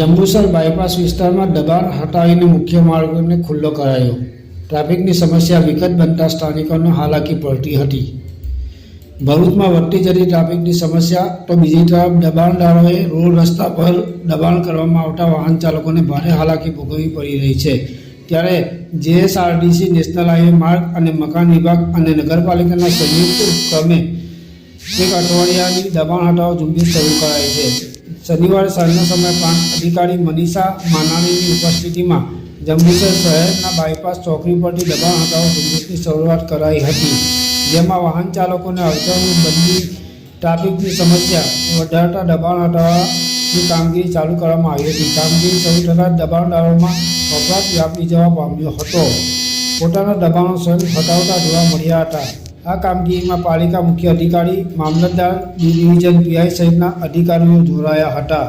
Jambusar bypass વિસ્તારમાં દબાણ હટાવીને મુખ્ય માર્ગોને ખુલ્લો કરાયો. ટ્રાફિકની સમસ્યા વિકટ બનતા સ્થાનિકોને હાલાકી પડતી હતી. ભરૂચમાં વધતી જતી ટ્રાફિકની સમસ્યા તો બીજી તરફ દબાણદારોએ રોડ રસ્તા પર દબાણ કરવામાં આવતા વાહન ચાલકોને ભારે હાલાકી ભોગવવી પડી રહી છે. ત્યારે જેએસઆરડીસી નેશનલ હાઈવે માર્ગ અને મકાન વિભાગ અને નગરપાલિકાના સંયુક્ત ઉપક્રમે એક અઠવાડિયાની દબાણ હટાવ ઝુંબેશ શરૂ કરાઈ છે. શનિવારે સાંજના સમયે પ્રાંત અધિકારી મનીષા માનાણીની ઉપસ્થિતિમાં જંબુસર શહેરના બાયપાસ ચોકડી પરથી દબાણ હટાવો ઝુંબેશની શરૂઆત કરાઈ હતી, જેમાં વાહન ચાલકોને અડચણની બદલી ટ્રાફિકની સમસ્યા વધારતા દબાણ હટાવવાની કામગીરી ચાલુ કરવામાં આવી હતી. કામગીરી શરૂ થતાં દબાણદારોમાં વપરાશ વ્યાપી જવા પામ્યો હતો. પોતાના દબાણો સ્વયં હટાવતા જોવા મળ્યા હતા. આ કામગીરીમાં પાલિકા મુખ્ય અધિકારી મામલતદાર ડિવિઝન પીઆઈ સહિતના અધિકારીઓ જોડાયા હતા.